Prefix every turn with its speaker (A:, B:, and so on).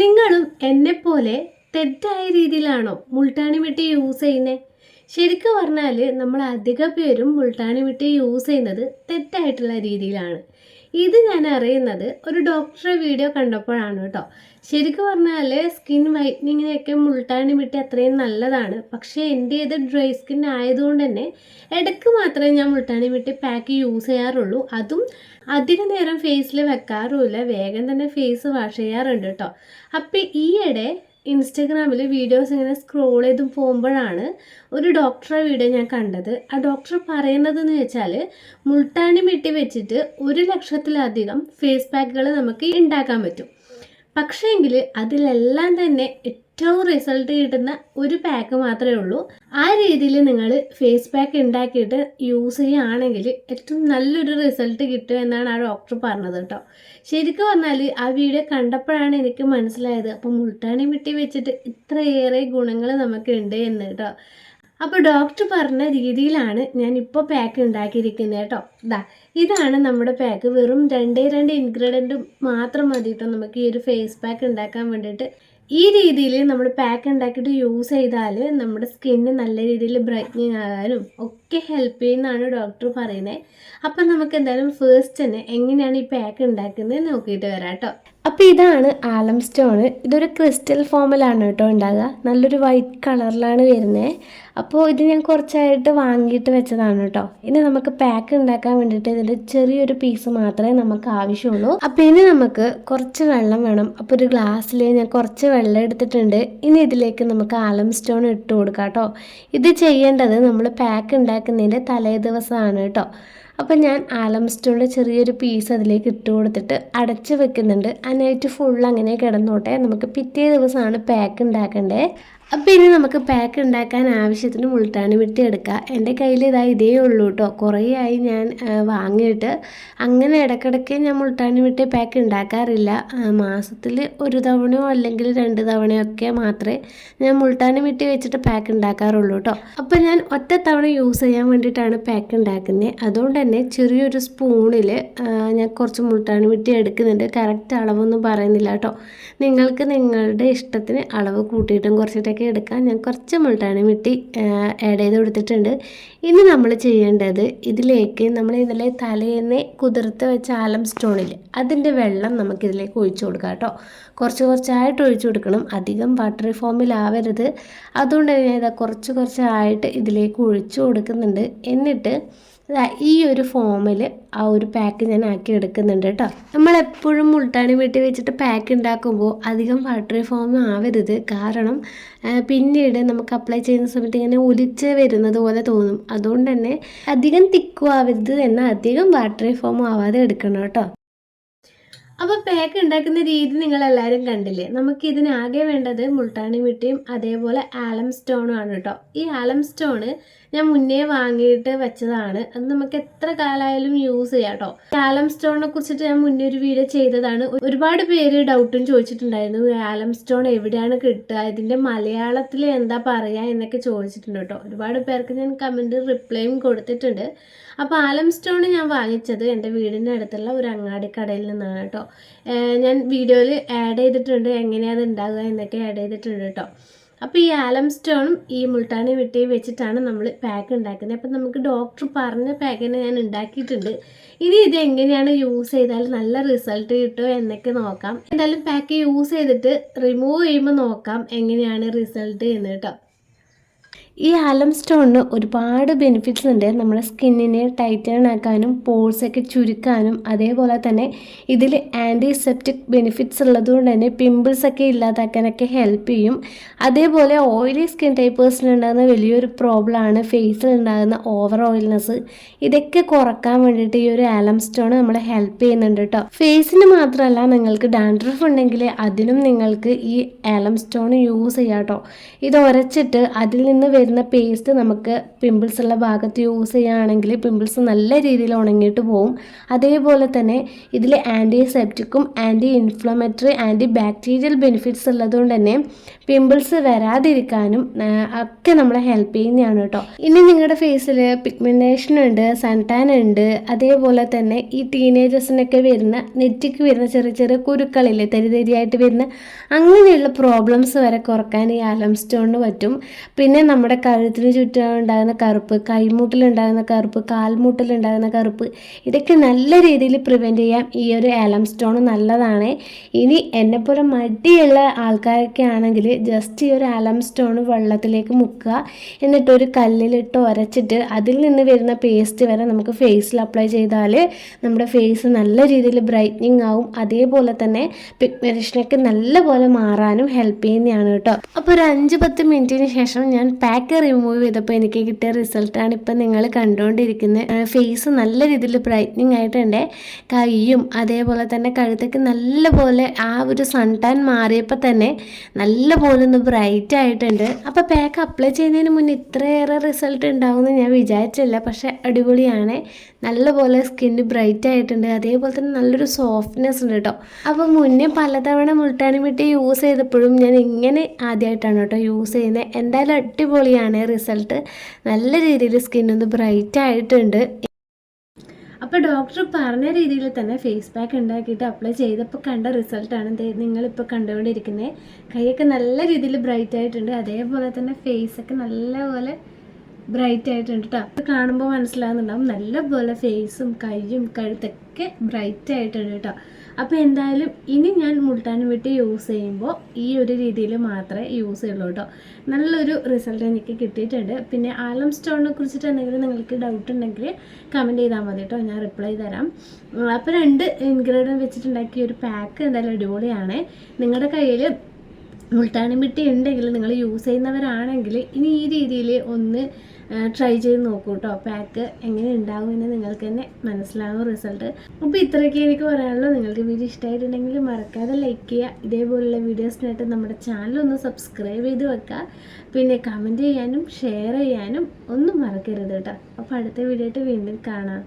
A: നിങ്ങളും എന്നെ പോലെ തെറ്റായ രീതിയിലാണോ മുൾട്ടാണി മിട്ടി യൂസ് ചെയ്യുന്നത് ശരിക്കും പറഞ്ഞാൽ നമ്മൾ അധിക പേരും മുൾട്ടാണി മിട്ടി യൂസ് ചെയ്യുന്നത് തെറ്റായിട്ടുള്ള രീതിയിലാണ്. ഇത് ഞാൻ അറിയുന്നത് ഒരു ഡോക്ടറെ വീഡിയോ കണ്ടപ്പോഴാണ് കേട്ടോ. ശരിക്കും പറഞ്ഞാൽ സ്കിൻ വൈറ്റനിങ്ങിനെയൊക്കെ മുൾട്ടാണി വിട്ടി അത്രയും നല്ലതാണ്. പക്ഷേ എന്റെ ഇത് ഡ്രൈ സ്കിൻ ആയതുകൊണ്ട് തന്നെ ഇടയ്ക്ക് മാത്രമേ ഞാൻ മുൾട്ടാണി വിട്ടി പാക്ക് യൂസ് ചെയ്യാറുള്ളൂ. അതും അധിക നേരം ഫേസിൽ വെക്കാറുമില്ല. വേഗം തന്നെ ഫേസ് വാഷ് ചെയ്യാറുണ്ട് കേട്ടോ. അപ്പോൾ ഈയിടെ ഇൻസ്റ്റഗ്രാമിൽ വീഡിയോസ് ഇങ്ങനെ സ്ക്രോൾ ചെയ്ത് പോകുമ്പോഴാണ് ഒരു ഡോക്ടറെ വീഡിയോ ഞാൻ കണ്ടത്. ആ ഡോക്ടർ പറയുന്നതെന്ന് വെച്ചാൽ മുൾട്ടാണി മെട്ടി വെച്ചിട്ട് ഒരു ലക്ഷത്തിലധികം ഫേസ് പാക്കുകൾ നമുക്ക് ഉണ്ടാക്കാൻ പറ്റും. പക്ഷേങ്കിൽ അതിലെല്ലാം തന്നെ ഏറ്റവും റിസൾട്ട് കിട്ടുന്ന ഒരു പാക്ക് മാത്രമേ ഉള്ളൂ. ആ രീതിയിൽ നിങ്ങൾ ഫേസ് പാക്ക് ഉണ്ടാക്കിയിട്ട് യൂസ് ചെയ്യുകയാണെങ്കിൽ ഏറ്റവും നല്ലൊരു റിസൾട്ട് കിട്ടും എന്നാണ് ആ ഡോക്ടർ പറഞ്ഞത് കേട്ടോ. ശരിക്കും പറഞ്ഞാൽ ആ വീഡിയോ കണ്ടപ്പോഴാണ് എനിക്ക് മനസ്സിലായത്. അപ്പോൾ മുൾട്ടാണി മിട്ടി വെച്ചിട്ട് ഇത്രയേറെ ഗുണങ്ങൾ നമുക്കുണ്ട് എന്ന് കേട്ടോ. അപ്പോൾ ഡോക്ടർ പറഞ്ഞ രീതിയിലാണ് ഞാൻ ഇപ്പോൾ പാക്ക് ഉണ്ടാക്കിയിരിക്കുന്നത് കേട്ടോ. ഇതാ ഇതാണ് നമ്മുടെ പാക്ക് വെറും രണ്ടേ രണ്ട് ഇൻഗ്രീഡിയന്റ് മാത്രം മതി കേട്ടോ നമുക്ക് ഈ ഒരു ഫേസ് പാക്ക് ഉണ്ടാക്കാൻ വേണ്ടിയിട്ട്. ഈ രീതിയിൽ നമ്മൾ പാക്ക് ഉണ്ടാക്കിയിട്ട് യൂസ് ചെയ്താൽ നമ്മുടെ സ്കിന്ന് നല്ല രീതിയിൽ ബ്രൈറ്റനിങ് ആകാനും ഒക്കെ ഹെൽപ്പ് ചെയ്യുന്നതാണ് ഡോക്ടർ പറയുന്നത് അപ്പം നമുക്ക് എന്തായാലും ഫേസ്റ്റ് തന്നെ എങ്ങനെയാണ് ഈ പാക്ക് ഉണ്ടാക്കുന്നത് നോക്കിയിട്ട് വരാം കേട്ടോ അപ്പോൾ ഇതാണ് ആലം സ്റ്റോണ്. ഇതൊരു ക്രിസ്റ്റൽ ഫോമിലാണ് കേട്ടോ ഉണ്ടാകുക നല്ലൊരു വൈറ്റ് കളറിലാണ് വരുന്നത് അപ്പോൾ ഇത് ഞാൻ കുറച്ചായിട്ട് വാങ്ങിയിട്ട് വെച്ചതാണ് കേട്ടോ. ഇനി നമുക്ക് പാക്ക് ഉണ്ടാക്കാൻ വേണ്ടിയിട്ട് ഇതിന്റെ ചെറിയൊരു പീസ് മാത്രമേ നമുക്ക് ആവശ്യമുള്ളൂ. അപ്പോൾ ഇനി നമുക്ക് കുറച്ച് വെള്ളം വേണം. അപ്പോൾ ഒരു ഗ്ലാസ്സിൽ ഞാൻ കുറച്ച് വെള്ളം എടുത്തിട്ടുണ്ട്. ഇനി ഇതിലേക്ക് നമുക്ക് ആലം സ്റ്റോൺ ഇട്ട് കൊടുക്കാം കേട്ടോ. ഇത് ചെയ്യേണ്ടത് നമ്മൾ പാക്ക് ഉണ്ടാക്കുന്നതിന്റെ തലേ ദിവസമാണ് കേട്ടോ. അപ്പോൾ ഞാൻ ആലം സ്റ്റോണിന്റെ ചെറിയൊരു പീസ് അതിലേക്ക് ഇട്ട് കൊടുത്തിട്ട് അടച്ച് വെക്കുന്നുണ്ട്. ആ നൈറ്റ് ഫുൾ അങ്ങനെ കിടന്നോട്ടെ. നമുക്ക് പിറ്റേ ദിവസമാണ് പാക്ക് ഉണ്ടാക്കേണ്ടത് അപ്പോൾ ഇനി നമുക്ക് പാക്ക് ഉണ്ടാക്കാൻ ആവശ്യത്തിന് മുൾട്ടാണി മിട്ടി എടുക്കാം. എന്റെ കയ്യിൽ ഇതാ ഇതേ ഉള്ളൂ കേട്ടോ കുറേ ആയി ഞാൻ വാങ്ങിയിട്ട് അങ്ങനെ ഇടയ്ക്കിടയ്ക്ക് ഞാൻ മുൾട്ടാണി മിട്ടി പാക്ക് ഉണ്ടാക്കാറില്ല. മാസത്തിൽ ഒരു തവണയോ അല്ലെങ്കിൽ രണ്ട് തവണയോ ഒക്കെ മാത്രമേ ഞാൻ മുൾട്ടാണി മിട്ടി വെച്ചിട്ട് പാക്ക് ഉണ്ടാക്കാറുള്ളൂ കേട്ടോ അപ്പോൾ ഞാൻ ഒറ്റ തവണ യൂസ് ചെയ്യാൻ വേണ്ടിയിട്ടാണ് പാക്ക് ഉണ്ടാക്കുന്നത് അതുകൊണ്ട് തന്നെ ചെറിയൊരു സ്പൂണിൽ ഞാൻ കുറച്ച് മുൾട്ടാണി മിട്ടി എടുക്കുന്നുണ്ട്. കറക്റ്റ് അളവൊന്നും പറയുന്നില്ല കേട്ടോ നിങ്ങൾക്ക് നിങ്ങളുടെ ഇഷ്ടത്തിന് അളവ് കൂട്ടിയിട്ടും കുറച്ചിട്ടൊക്കെ എടുക്കാം ഞാൻ കുറച്ച് മുൾട്ടാണി മിട്ടി ആഡ് ചെയ്ത് കൊടുത്തിട്ടുണ്ട്. ഇനി നമ്മൾ ചെയ്യേണ്ടത് ഇതിലേക്ക് നമ്മൾ ഇതിലെ തലേന്ന് കുതിർത്ത് വെച്ച ആലം സ്റ്റോണിൽ അതിന്റെ വെള്ളം നമുക്കിതിലേക്ക് ഒഴിച്ചു കൊടുക്കാം കേട്ടോ. കുറച്ച് കുറച്ചായിട്ട് ഒഴിച്ചു കൊടുക്കണം. അധികം വാട്ടറി ഫോമിൽ ആവരുത്. അതുകൊണ്ട് തന്നെ ഇതാ കുറച്ച് കുറച്ചായിട്ട് ഇതിലേക്ക് ഒഴിച്ചു കൊടുക്കുന്നുണ്ട്. എന്നിട്ട് ഈ ഒരു ഫോമിൽ ആ ഒരു പാക്ക് ഞാൻ ആക്കി എടുക്കുന്നുണ്ട് കേട്ടോ. നമ്മൾ എപ്പോഴും മുൾട്ടാണി വീട്ടി വെച്ചിട്ട് പാക്ക് ഉണ്ടാക്കുമ്പോൾ അധികം വാട്ടറി ഫോം ആവരുത്. കാരണം പിന്നീട് നമുക്ക് അപ്ലൈ ചെയ്യുന്ന സമയത്ത് ഇങ്ങനെ ഒലിച്ച് വരുന്നത് പോലെ തോന്നും. അതുകൊണ്ട് തന്നെ അധികം തിക്കും ആവരുത് എന്നാൽ അധികം വാട്ടറി ഫോം ആവാതെ എടുക്കണം കേട്ടോ. അപ്പോൾ പാക്ക് ഉണ്ടാക്കുന്ന രീതി നിങ്ങൾ എല്ലാവരും കണ്ടില്ലേ? നമുക്ക് ഇതിനാകെ വേണ്ടത് മുൾട്ടാണി മിട്ടിയും അതേപോലെ ആലം സ്റ്റോണും ആണ് കേട്ടോ ഈ ആലം സ്റ്റോണ് ഞാൻ മുന്നേ വാങ്ങിയിട്ട് വെച്ചതാണ്. അത് നമുക്ക് എത്ര കാലമായാലും യൂസ് ചെയ്യാം കേട്ടോ ആലം സ്റ്റോണിനെ കുറിച്ചിട്ട് ഞാൻ മുന്നേ ഒരു വീഡിയോ ചെയ്തതാണ്. ഒരുപാട് പേര് ഡൗട്ടും ചോദിച്ചിട്ടുണ്ടായിരുന്നു. ആലം സ്റ്റോൺ എവിടെയാണ് കിട്ടുക? ഇതിന്റെ മലയാളത്തിൽ എന്താ പറയുക എന്നൊക്കെ ചോദിച്ചിട്ടുണ്ട് കേട്ടോ ഒരുപാട് പേർക്ക് ഞാൻ കമന്റ് റിപ്ലൈയും കൊടുത്തിട്ടുണ്ട്. അപ്പോൾ ആലം സ്റ്റോൺ ഞാൻ വാങ്ങിച്ചത് എന്റെ വീടിന്റെ അടുത്തുള്ള ഒരു അങ്ങാടി കടയിൽ നിന്നാണ് കേട്ടോ ഞാൻ വീഡിയോയിൽ ആഡ് ചെയ്തിട്ടുണ്ട് എങ്ങനെയാണ് ഉണ്ടാകുക എന്നൊക്കെ ആഡ് ചെയ്തിട്ടുണ്ട് കേട്ടോ. അപ്പോൾ ഈ ആലം സ്റ്റോണും ഈ മുൾട്ടാണി വെട്ടി വെച്ചിട്ടാണ് നമ്മൾ പാക്ക് ഉണ്ടാക്കുന്നത്. അപ്പം നമുക്ക് ഡോക്ടർ പറഞ്ഞ പാക്കിനെ ഞാൻ ഉണ്ടാക്കിയിട്ടുണ്ട്. ഇനി ഇത് എങ്ങനെയാണ് യൂസ് ചെയ്താൽ നല്ല റിസൾട്ട് കിട്ടുമോ എന്നൊക്കെ നോക്കാം. എന്തായാലും പാക്ക് യൂസ് ചെയ്തിട്ട് റിമൂവ് ചെയ്യുമ്പോൾ നോക്കാം എങ്ങനെയാണ് റിസൾട്ട് എന്ന് കേട്ടോ. ഈ ആലം സ്റ്റോണിന് ഒരുപാട് ബെനിഫിറ്റ്സ് ഉണ്ട്. നമ്മുടെ സ്കിന്നിനെ ടൈറ്റൺ ആക്കാനും പോഴ്സൊക്കെ ചുരുക്കാനും അതേപോലെ തന്നെ ഇതിൽ ആന്റിസെപ്റ്റിക് ബെനിഫിറ്റ്സ് ഉള്ളതുകൊണ്ട് തന്നെ പിമ്പിൾസ് ഒക്കെ ഇല്ലാതാക്കാനൊക്കെ ഹെൽപ്പ് ചെയ്യും. അതേപോലെ ഓയിലി സ്കിൻ ടൈപ്പേഴ്സിനുണ്ടാകുന്ന വലിയൊരു പ്രോബ്ലമാണ് ഫേസിൽ ഉണ്ടാകുന്ന ഓവർ ഓയിൽനെസ് ഇതൊക്കെ കുറയ്ക്കാൻ വേണ്ടിയിട്ട് ഈ ഒരു ആലം സ്റ്റോൺ നമ്മളെ ഹെൽപ്പ് ചെയ്യുന്നുണ്ട് കേട്ടോ ഫേസിന് മാത്രമല്ല നിങ്ങൾക്ക് ഡാൻഡ്രഫ് ഉണ്ടെങ്കിൽ അതിനും നിങ്ങൾക്ക് ഈ ആലം സ്റ്റോൺ യൂസ് ചെയ്യാം കേട്ടോ ഇത് ഉരച്ചിട്ട് അതിൽ നിന്ന് വരുന്ന വരുന്ന പേസ്റ്റ് നമുക്ക് പിമ്പിൾസ് ഉള്ള ഭാഗത്ത് യൂസ് ചെയ്യുകയാണെങ്കിൽ പിമ്പിൾസ് നല്ല രീതിയിൽ ഉണങ്ങിയിട്ട് പോവും. അതേപോലെ തന്നെ ഇതിൽ ആന്റി സെപ്റ്റിക്കും anti inflammatory anti bacterial benefits ഉള്ളതുകൊണ്ട് തന്നെ പിമ്പിൾസ് വരാതിരിക്കാനും ഒക്കെ നമ്മളെ ഹെൽപ്പ് ചെയ്യുന്നതാണ് കേട്ടോ. ഇനി നിങ്ങളുടെ ഫേസിൽ പിഗ്മെന്റേഷൻ ഉണ്ട് സൺടാൻ ഉണ്ട് അതേപോലെ തന്നെ ഈ ടീനേജേഴ്സിനൊക്കെ വരുന്ന നെറ്റിക്ക് വരുന്ന ചെറിയ ചെറിയ കുരുക്കളില്ലേ തരിതരിയായിട്ട് വരുന്ന അങ്ങനെയുള്ള പ്രോബ്ലംസ് വരെ കുറയ്ക്കാൻ ഈ ആലം സ്റ്റോണിന് പറ്റും. പിന്നെ നമ്മുടെ കഴുത്തിന് ചുറ്റും ഉണ്ടാകുന്ന കറുപ്പ് കൈമുട്ടിലുണ്ടാകുന്ന കറുപ്പ് കാൽമുട്ടിലുണ്ടാകുന്ന കറുപ്പ് ഇതൊക്കെ നല്ല രീതിയിൽ പ്രിവെന്റ് ചെയ്യാം. ഈ ഒരു ആലം സ്റ്റോൺ നല്ലതാണ്. ഇനി എന്നെപ്പോലെ മടിയുള്ള ആൾക്കാരൊക്കെ ആണെങ്കിൽ ജസ്റ്റ് ഈ ഒരു ആലം സ്റ്റോൺ വെള്ളത്തിലേക്ക് മുക്കുക. എന്നിട്ട് ഒരു കല്ലിലിട്ട് ഉരച്ചിട്ട് അതിൽ നിന്ന് വരുന്ന പേസ്റ്റ് വരെ നമുക്ക് ഫേസിൽ അപ്ലൈ ചെയ്താൽ നമ്മുടെ ഫേസ് നല്ല രീതിയിൽ ബ്രൈറ്റനിങ് ആവും. അതേപോലെ തന്നെ പിഗ്മെന്റേഷനൊക്കെ നല്ലപോലെ മാറാനും ഹെൽപ്പ് ചെയ്യുന്നതാണ് കേട്ടോ. അപ്പോൾ ഒരു അഞ്ച് പത്ത് മിനിറ്റിന് ശേഷം ഞാൻ പാക്ക് റിമൂവ് ചെയ്തപ്പോൾ എനിക്ക് കിട്ടിയ റിസൾട്ടാണ് ഇപ്പം നിങ്ങൾ കണ്ടുകൊണ്ടിരിക്കുന്നത് ഫേസ് നല്ല രീതിയിൽ ബ്രൈറ്റനിങ് ആയിട്ടുണ്ട്. കൈയും അതേപോലെ തന്നെ കഴുത്തൊക്കെ നല്ലപോലെ ആ ഒരു സൺ ടാൻ മാറിയപ്പോൾ തന്നെ നല്ലപോലെ ഒന്ന് ബ്രൈറ്റ് ആയിട്ടുണ്ട്. അപ്പോൾ പാക്ക് അപ്ലൈ ചെയ്യുന്നതിന് മുന്നേ ഇത്രയേറെ റിസൾട്ട് ഉണ്ടാവുമെന്ന് ഞാൻ വിചാരിച്ചില്ല. പക്ഷേ അടിപൊളിയാണ്. നല്ലപോലെ സ്കിന്ന് ബ്രൈറ്റ് ആയിട്ടുണ്ട്. അതേപോലെ തന്നെ നല്ലൊരു സോഫ്റ്റ്നെസ് ഉണ്ട് കേട്ടോ അപ്പോൾ മുന്നേ പലതവണ മുൾട്ടാനി മിട്ടി യൂസ് ചെയ്തപ്പോഴും ഞാൻ ഇങ്ങനെ ആദ്യമായിട്ടാണ് കേട്ടോ യൂസ് ചെയ്യുന്നത് എന്തായാലും അടിപൊളിയാണ് റിസൾട്ട്. നല്ല രീതിയിൽ സ്കിന്നൊന്ന് ബ്രൈറ്റ് ആയിട്ടുണ്ട്. അപ്പോൾ ഡോക്ടർ പറഞ്ഞ രീതിയിൽ തന്നെ ഫേസ് പാക്ക് ഉണ്ടാക്കിയിട്ട് അപ്ലൈ ചെയ്തപ്പോൾ കണ്ട റിസൾട്ടാണ് നിങ്ങളിപ്പോൾ കണ്ടുകൊണ്ടിരിക്കുന്നത് കൈയൊക്കെ നല്ല രീതിയിൽ ബ്രൈറ്റ് ആയിട്ടുണ്ട്. അതേപോലെ തന്നെ ഫേസൊക്കെ നല്ലപോലെ ബ്രൈറ്റ് ആയിട്ടുണ്ട് കേട്ടോ അത് കാണുമ്പോൾ മനസ്സിലാകുന്നുണ്ടാവും നല്ലപോലെ ഫേസും കൈയും കഴുത്തൊക്കെ ബ്രൈറ്റ് ആയിട്ടുണ്ട് കേട്ടോ അപ്പോൾ എന്തായാലും ഇനി ഞാൻ മുൾട്ടാൻ വിട്ട് യൂസ് ചെയ്യുമ്പോൾ ഈ ഒരു രീതിയിൽ മാത്രമേ യൂസ് ചെയ്യുള്ളൂ കേട്ടോ നല്ലൊരു റിസൾട്ട് എനിക്ക് കിട്ടിയിട്ടുണ്ട്. പിന്നെ ആലം സ്റ്റോണിനെ കുറിച്ചിട്ട് എന്തെങ്കിലും നിങ്ങൾക്ക് ഡൗട്ട് ഉണ്ടെങ്കിൽ കമന്റ് ചെയ്താൽ മതി കേട്ടോ ഞാൻ റിപ്ലൈ തരാം. അപ്പോൾ രണ്ട് ഇൻഗ്രീഡിയന്റ് വെച്ചിട്ടുണ്ടാക്കിയ ഒരു പാക്ക് എന്തായാലും അടിപൊളിയാണ്. നിങ്ങളുടെ കയ്യിൽ മുൾട്ടാനും മിട്ടി ഉണ്ടെങ്കിൽ നിങ്ങൾ യൂസ് ചെയ്യുന്നവരാണെങ്കിൽ ഇനി ഈ രീതിയിൽ ഒന്ന് ട്രൈ ചെയ്ത് നോക്കൂ കേട്ടോ പാക്ക് എങ്ങനെ ഉണ്ടാകുമെന്ന് നിങ്ങൾക്ക് തന്നെ മനസ്സിലാകും റിസൾട്ട് അപ്പോൾ ഇത്രയൊക്കെ എനിക്ക് പറയാനുള്ളൂ. നിങ്ങൾക്ക് വീഡിയോ ഇഷ്ടമായിട്ടുണ്ടെങ്കിൽ മറക്കാതെ ലൈക്ക് ചെയ്യുക. ഇതേപോലുള്ള വീഡിയോസിനായിട്ട് നമ്മുടെ ചാനൽ ഒന്ന് സബ്സ്ക്രൈബ് ചെയ്ത് വെക്കുക. പിന്നെ കമന്റ് ചെയ്യാനും ഷെയർ ചെയ്യാനും ഒന്നും മറക്കരുത് കേട്ടോ അപ്പോൾ അടുത്ത വീഡിയോ ആയിട്ട് വീണ്ടും കാണാം.